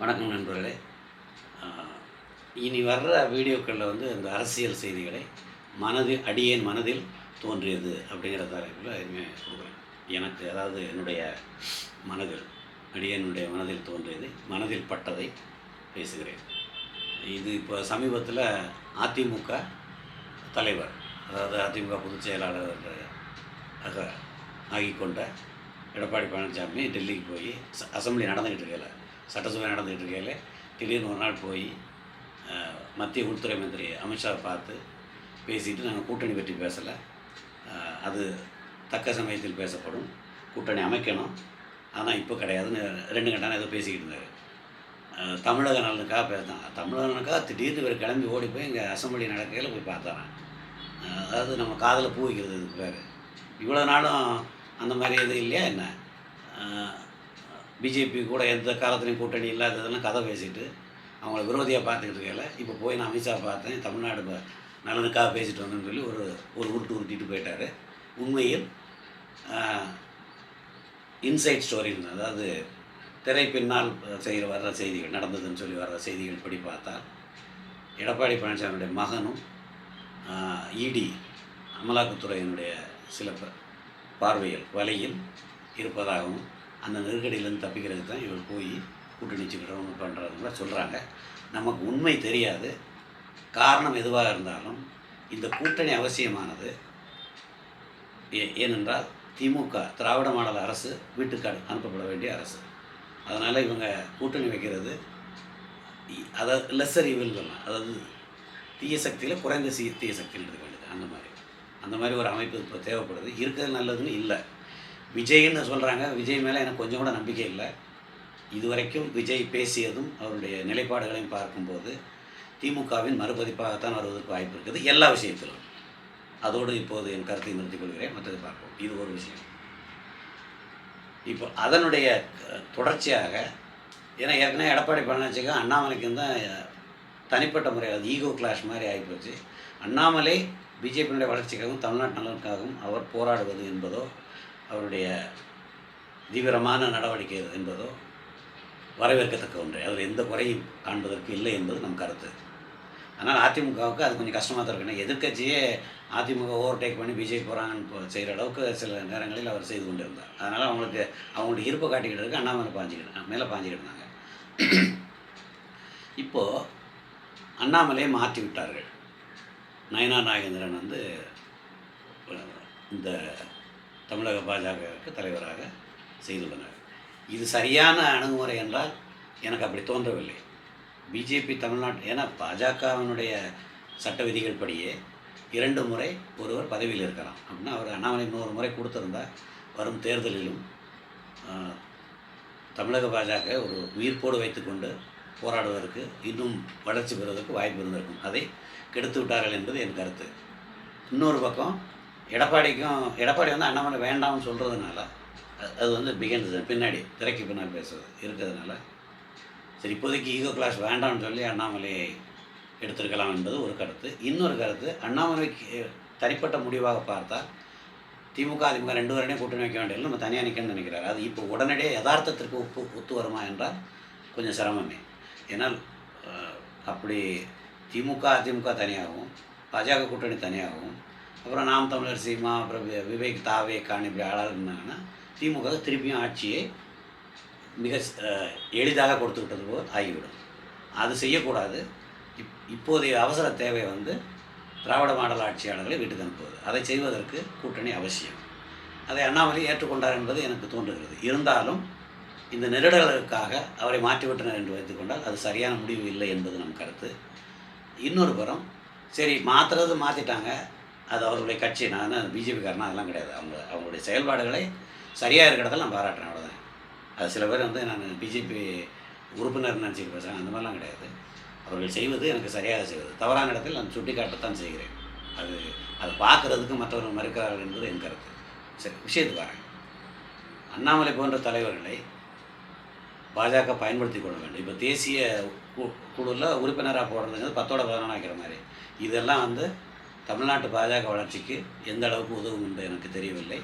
வணக்கம் நண்பர்களே. இனி வர்ற வீடியோக்களில் வந்து இந்த அரசியல் செய்திகளை மனதில் அடியேன் மனதில் தோன்றியது அப்படிங்கிற தலைப்பில் இனிமேல் கொடுக்குறேன். எனக்கு அதாவது என்னுடைய மனதில் அடியேனுடைய மனதில் தோன்றியது மனதில் பட்டதை பேசுகிறேன். இது இப்போ சமீபத்தில் அதிமுக தலைவர் அதாவது அதிமுக பொதுச் செயலாளர் ஆக ஆகிக்கொண்ட எடப்பாடி பழனிசாமி டெல்லிக்கு போய் அசம்பிளி நடந்துக்கிட்டு இருக்கல. சட்டசபை நடந்துக்கிட்டு இருக்கையில் திடீர்னு ஒரு நாள் போய் மத்திய உள்துறை மந்திரி அமித்ஷா பார்த்து பேசிட்டு நாங்கள் கூட்டணி பற்றி பேசலை. அது தக்க சமயத்தில் பேசப்படும். கூட்டணி அமைக்கணும். ஆனால் இப்போ கிடையாதுன்னு ரெண்டு கண்டான ஏதோ பேசிக்கிட்டு இருந்தார். தமிழக நலனுக்காக பேசினான் தமிழக நலனுக்காக திடீர்னு இவர் கிளம்பி ஓடி போய் இங்கே அசம்பிளி நடக்கையில் போய் பார்த்தாரான் அதாவது நம்ம காதில் பூ வைக்கிறது இதுக்கு பேர். இவ்வளோ நாளும் அந்த மாதிரி எதுவும் இல்லையா என்ன? பிஜேபி கூட எந்த காலத்துலையும் கூட்டணி இல்லாததெல்லாம் கதை பேசிட்டு அவங்கள விரோதியாக பார்த்துக்கிட்டு இருக்கல இப்போ போய் நான் அமித்ஷா பார்த்தேன் தமிழ்நாடு நலனுக்காக பேசிட்டு வந்தேன்னு சொல்லி ஒரு ஒரு உருட்டு உருட்டிட்டு போயிட்டார். உண்மையில் இன்சைட் ஸ்டோரின்னு அதாவது திரை பின்னால் செய்கிற வர்ற செய்திகள் நடந்ததுன்னு சொல்லி வர்ற செய்திகள் படி பார்த்தால் எடப்பாடி பழனிசாமியுடைய மகனும் இடி அமலாக்கத்துறையினுடைய சில பார்வையில் வலையில் இருப்பதாகவும் அந்த நெருக்கடியிலேருந்து தப்பிக்கிறதுக்கு தான் இவர் போய் கூட்டணி வச்சுக்கிறவங்க பண்ணுறதுங்க சொல்கிறாங்க நமக்கு உண்மை தெரியாது. காரணம் எதுவாக இருந்தாலும் இந்த கூட்டணி அவசியமானது. ஏ- ஏனென்றால் திமுக திராவிட மாடல் அரசு வீட்டுக்கு அனுப்பப்பட வேண்டிய அரசு. அதனால் இவங்க கூட்டணி வைக்கிறது அதாவது லெஸ்ஸர் ஈவில் சொல்லலாம் அதாவது தீய சக்தியில் குறைந்த சி தீய சக்தியில் இருக்க வேண்டியது. அந்த மாதிரி. அந்த மாதிரி ஒரு அமைப்பு இப்போ தேவைப்படுது. இருக்கிறது நல்லதுன்னு இல்லை. விஜய்ன்னு சொல்கிறாங்க விஜய் மேலே எனக்கு கொஞ்சம் கூட நம்பிக்கை இல்லை. இதுவரைக்கும் விஜய் பேசியதும் அவருடைய நிலைப்பாடுகளையும் பார்க்கும்போது திமுகவின் மறுபதிப்பாகத்தான் வருவதற்கு வாய்ப்பு இருக்குது. எல்லா விஷயத்திலும். அதோடு இப்போது என் கருத்தை நிறுத்திக் கொள்கிறேன். மற்றது பார்ப்போம். இது ஒரு விஷயம். இப்போ அதனுடைய தொடர்ச்சியாக ஏன்னா ஏற்கனவே எடப்பாடி பழனிசாமிக்கும் அண்ணாமலைக்கும் தான் தனிப்பட்ட முறையில் அது ஈகோ கிளாஷ் மாதிரி ஆகிப்போச்சு. அண்ணாமலை பிஜேபியினுடைய வளர்ச்சிக்காகவும் தமிழ்நாட்டு நலனுக்காகவும் அவர் போராடுவது என்பதோ அவருடைய தீவிரமான நடவடிக்கை என்பதோ வரவேற்கத்தக்க ஒன்று. அதில் எந்த குறையும் காண்பதற்கு இல்லை என்பது நம் கருத்து. ஆனால் அதிமுகவுக்கு அது கொஞ்சம் கஷ்டமாக தான் இருக்கணும் எதிர்க்கட்சியே அதிமுக ஓவர்டேக் பண்ணி பிஜேபி போகிறாங்கன்னு செய்கிற அளவுக்கு சில நேரங்களில் அவர் செய்து கொண்டு இருந்தார் அதனால் அவங்களுக்கு அவங்களுடைய இருப்பை காட்டிக்கிட்டு இருக்கு அண்ணாமலை பாஞ்சிக்கிட்டு மேலே பாஞ்சிக்கிட்டு இருந்தாங்க. இப்போது அண்ணாமலையை மாற்றி விட்டார்கள். நயனா நாகேந்திரன் வந்து இந்த தமிழக பாஜகவுக்கு தலைவராக செய்துள்ளனர் இது சரியான அணுகுமுறை என்றால் எனக்கு அப்படி தோன்றவில்லை. பிஜேபி தமிழ்நாட்டு ஏன்னா பாஜகவினுடைய சட்ட விதிகள் படியே இரண்டு முறை ஒருவர் பதவியில் இருக்கலாம். அப்படின்னா அவர் அண்ணாமலை இன்னொரு முறை கொடுத்துருந்தா வரும் தேர்தலிலும் தமிழக பாஜக ஒரு உயிர்ப்போடு வைத்துக்கொண்டு போராடுவதற்கு இன்னும் வளர்ச்சி பெறுவதற்கு வாய்ப்பு இருந்திருக்கும். அதை கெடுத்து விட்டார்கள் என்பது என் கருத்து. இன்னொரு பக்கம் எடப்பாடிக்கும் எடப்பாடி வந்து அண்ணாமலை வேண்டாம்னு சொல்கிறதுனால அது வந்து பிகின்ஸ் பின்னாடி திரைக்கு பின்னால் பேசுறது இருக்கிறதுனால. சரி இப்போதைக்கு ஈகோ கிளாஸ் வேண்டாம்னு சொல்லி அண்ணாமலையை எடுத்திருக்கலாம் என்பது ஒரு கருத்து. இன்னொரு கருத்து அண்ணாமலைக்கு தனிப்பட்ட முடிவாக பார்த்தால் திமுக அதிமுக ரெண்டு பேரையும் கூட்டணி வைக்க வேண்டியது நம்ம தனியாக நிற்கணும்னு நினைக்கிறார். அது இப்போ உடனடியே யதார்த்தத்திற்கு ஒப்பு ஒத்து வருமா என்றால் கொஞ்சம் சிரமமே. ஏன்னால் அப்படி திமுக அதிமுக தனியாகவும் பாஜக கூட்டணி தனியாகவும் அப்புறம் நாம் தமிழர் சீமா அப்புறம் வி- விவேக் தாவே கான் இப்படி ஆளாக இருந்தாங்கன்னா திமுக திருப்பியும் ஆட்சியை மிக எளிதாக கொடுத்து விட்டது போல் ஆகிவிடும். அது செய்யக்கூடாது. இப் இப்போதைய அவசர தேவை வந்து திராவிட மாடல் ஆட்சியாளர்களை வீட்டுக்கு அனுப்புவது. அதை செய்வதற்கு கூட்டணி அவசியம். அதை அண்ணாமலை ஏற்றுக்கொண்டார் என்பது எனக்கு தோன்றுகிறது. இருந்தாலும் இந்த நெருடலுக்காக அவரை மாற்றிவிட்டனர் என்று வைத்துக்கொண்டால் அது சரியான முடிவு இல்லை என்பது நம் கருத்து. இன்னொரு புறம் சரி மாற்றுறது மாற்றிட்டாங்க அது அவர்களுடைய கட்சி நான் பிஜேபிக்காரனா அதெல்லாம் கிடையாது. அவங்க அவங்களுடைய செயல்பாடுகளை சரியாக இருக்கிறதெல்லாம் நான் பாராட்டுறேன் அவ்வளோதான் அது சில பேர் வந்து நான் பிஜேபி உறுப்பினர் நினச்சிட்டு பேசுகிறேன் அந்த மாதிரிலாம் கிடையாது. அவர்கள் செய்வது எனக்கு சரியாக செய்வது. தவறான இடத்தில் நான் சுட்டிக்காட்டத்தான் செய்கிறேன். அது அது பார்க்குறதுக்கு மற்றவர்கள் மறுக்கிறார்கள் என்பது என் கருத்து. சரி விஷயத்துக்கு வரேன். அண்ணாமலை போன்ற தலைவர்களை பாஜக பயன்படுத்தி கொள்ள வேண்டும். இப்போ தேசிய கு- குழுல உறுப்பினராக போடுறதுங்கிறது பத்தோட பதினொன்று ஆக்கிற மாதிரி. இதெல்லாம் வந்து தமிழ்நாட்டு பாஜக வளர்ச்சிக்கு எந்த அளவுக்கு உதவும் என்று எனக்கு தெரியவில்லை.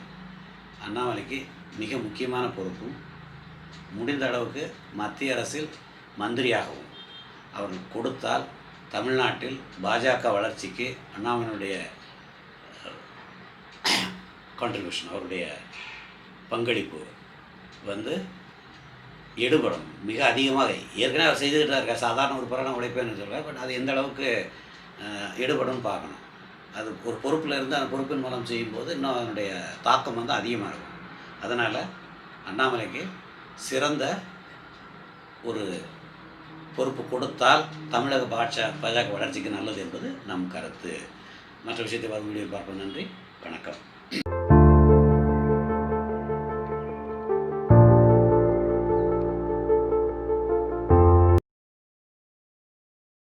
அண்ணாமலைக்கு மிக முக்கியமான பொறுப்பும் முடிந்த அளவுக்கு மத்திய அரசில் மந்திரியாகவும். அவர்கள் கொடுத்தால் தமிழ்நாட்டில் பாஜக வளர்ச்சிக்கு அண்ணாமலையுடைய கான்ட்ரிபியூஷன் அவருடைய பங்களிப்பு வந்து எடுபடும். மிக அதிகமாக ஏற்கனவே அவர் செய்துக்கிட்டு இருக்கார். சாதாரண ஒரு புறான உழைப்பேன்னு சொல்கிறார் பட் அது எந்த அளவுக்கு எடுபடும் பார்க்கணும். அது ஒரு பொறுப்பில் இருந்து அந்த பொறுப்பின் மூலம் செய்யும்போது இன்னும் அதனுடைய தாக்கம் வந்து அதிகமாக இருக்கும் அதனால் அண்ணாமலைக்கு சிறந்த ஒரு பொறுப்பு கொடுத்தால் தமிழக பாஜக பாஜக வளர்ச்சிக்கு நல்லது என்பது நம் கருத்து. மற்ற விஷயத்தை வரும் வீடியோ பார்ப்போம். நன்றி. வணக்கம்.